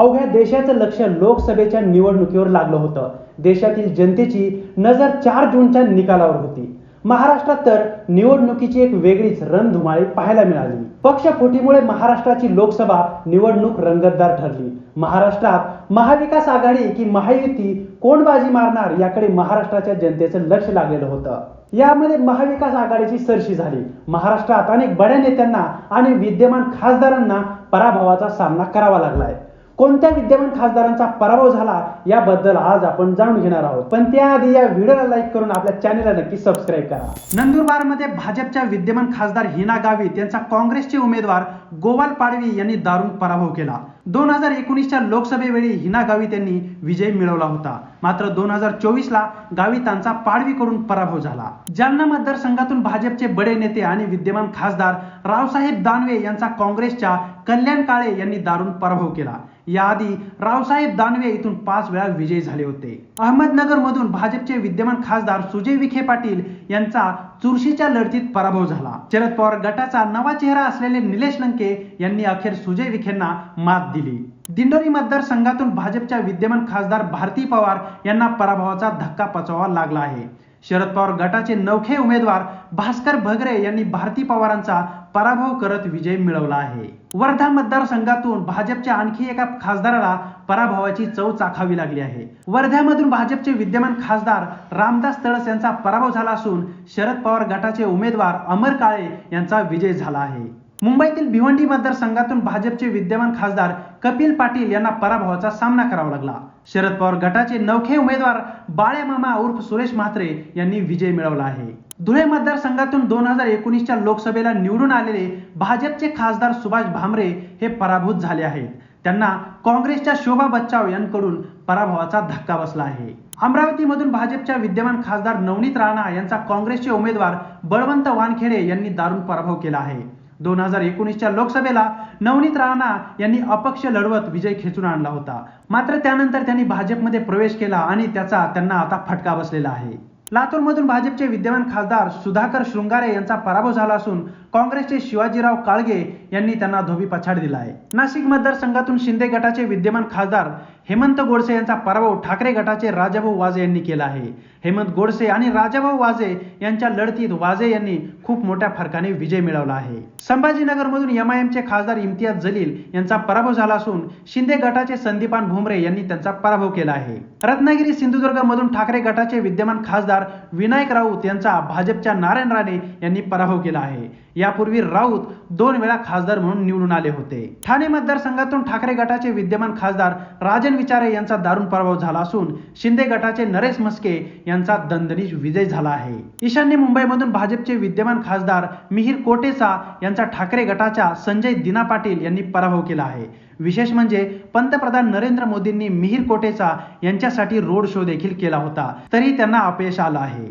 अवघ्या देशाचं लक्ष लोकसभेच्या निवडणुकीवर लागलं होतं. देशातील जनतेची नजर चार जूनच्या निकालावर होती. महाराष्ट्रात तर निवडणुकीची एक वेगळीच रणधुमाळी पाहायला मिळाली. पक्षफुटीमुळे महाराष्ट्राची लोकसभा निवडणूक रंगतदार ठरली. महाराष्ट्रात महाविकास आघाडी की महायुती कोण बाजी मारणार याकडे महाराष्ट्राच्या जनतेचं लक्ष लागलेलं होतं. यामध्ये महाविकास आघाडीची सरशी झाली. महाराष्ट्रात अनेक बड्या नेत्यांना आणि विद्यमान खासदारांना पराभवाचा सामना करावा लागलाय. कोणत्या विद्यमान खासदारांचा पराभव झाला याबद्दल आज आपण जाणून घेणार आहोत. पण त्याआधी या व्हिडिओला लाईक करून आपल्या चॅनेलला नक्की सबस्क्राईब करा. नंदुरबारमध्ये भाजपच्या विद्यमान खासदार हिना गावित यांचा काँग्रेसचे उमेदवार गोवाल पाडवी यांनी दारुण पराभव केला. दोन हजार एकोणीसच्या लोकसभेवेळी हिना गावित यांनी विजय मिळवला होता. मात्र दोन हजार चोवीस ला गावितांचा पाडवीकडून पराभव झाला. जालना मतदारसंघातून भाजपचे बडे नेते आणि विद्यमान खासदार रावसाहेब दानवे यांचा काँग्रेसच्या कल्याण काळे यांनी दारुण पराभव केला. याआधी रावसाहेब दानवे इथून पाच वेळा विजयी झाले होते. अहमदनगर मधून भाजपचे विद्यमान खासदार सुजय विखे पाटील यांचा चुरशीच्या लढतीत पराभव झाला. शरद पवार गटाचा नवा चेहरा असलेले निलेश लंके यांनी अखेर सुजय विखेंना मात दिली. दिंडोरी मतदारसंघातून भाजपच्या विद्यमान खासदार भारती पवार यांना पराभवाचा धक्का पचवावा लागला आहे. शरद पवार गटाचे नवखे उमेदवार भास्कर भगरे यांनी भारती पवारांचा पराभव करत विजय मिळवला आहे. वर्धा मतदारसंघातून भाजपच्या आणखी एका खासदाराला पराभवाची चव चाखावी लागली आहे. वर्ध्यामधून भाजपचे विद्यमान खासदार रामदास तळस यांचा पराभव झाला असून शरद पवार गटाचे उमेदवार अमर काळे यांचा विजय झाला आहे. मुंबईतील भिवंडी मतदारसंघातून भाजपचे विद्यमान खासदार कपिल पाटील यांना पराभवाचा सामना करावा लागला. शरद पवार गटाचे नवखे उमेदवार बाळे मामा उर्फ सुरेश म्हात्रे यांनी विजय मिळवला आहे. धुळे मतदारसंघातून दोन हजार एकोणीसच्या लोकसभेला निवडून आलेले भाजपचे खासदार सुभाष भामरे हे पराभूत झाले आहेत. त्यांना काँग्रेसच्या शोभा बच्चाव यांकडून पराभवाचा धक्का बसला आहे. अमरावतीमधून भाजपच्या विद्यमान खासदार नवनीत राणा यांचा काँग्रेसचे उमेदवार बळवंत वानखेडे यांनी दारुण पराभव केला आहे. दोन हजार एकोणीसच्या लोकसभेला नवनीत राणा यांनी अपक्ष लढवत विजय खेचून आणला होता. मात्र त्यानंतर त्यांनी भाजपमध्ये प्रवेश केला आणि त्याचा त्यांना आता फटका बसलेला आहे. लातूरमधून भाजपचे विद्यमान खासदार सुधाकर शृंगारे यांचा पराभव झाला असून काँग्रेसचे शिवाजीराव काळगे यांनी त्यांना धोबी पछाड दिला आहे. नाशिक मतदारसंघातून शिंदे गटाचे विद्यमान खासदार हेमंत गोडसे यांचा पराभव ठाकरे गटाचे राजाभाऊ वाजे यांनी केला आहे. हेमंत गोडसे आणि राजाभाऊ वाजे यांच्या लढतीत वाजे यांनी खूप मोठ्या फरकाने विजय मिळवला आहे. संभाजीनगरमधून एमआयएमचे खासदार इम्तियाज जलील यांचा पराभव झाला असून शिंदे गटाचे संदीपान भुमरे यांनी त्यांचा पराभव केला आहे. रत्नागिरी सिंधुदुर्ग मधून ठाकरे गटाचे विद्यमान खासदार विनायक राऊत यांचा भाजपच्या नारायण राणे यांनी पराभव केला आहे. यापूर्वी राऊत दोन वेळा खासदार म्हणून निवडून आले होते. ठाणे मतदारसंघातून ठाकरे गटाचे विद्यमान खासदार राजन विचारे यांचा दारुण पराभव झाला असून शिंदे गटाचे नरेश मस्के यांचा दणदणीत विजय झाला आहे. ईशान्य मुंबईमधून भाजपचे विद्यमान खासदार मिहिर कोटेचा यांचा ठाकरे गटाच्या संजय दिना पाटील यांनी पराभव केला आहे. विशेष म्हणजे पंतप्रधान नरेंद्र मोदींनी मिहिर कोटेचा यांच्यासाठी रोड शो देखील केला होता. तरी त्यांना अपयश आलं आहे.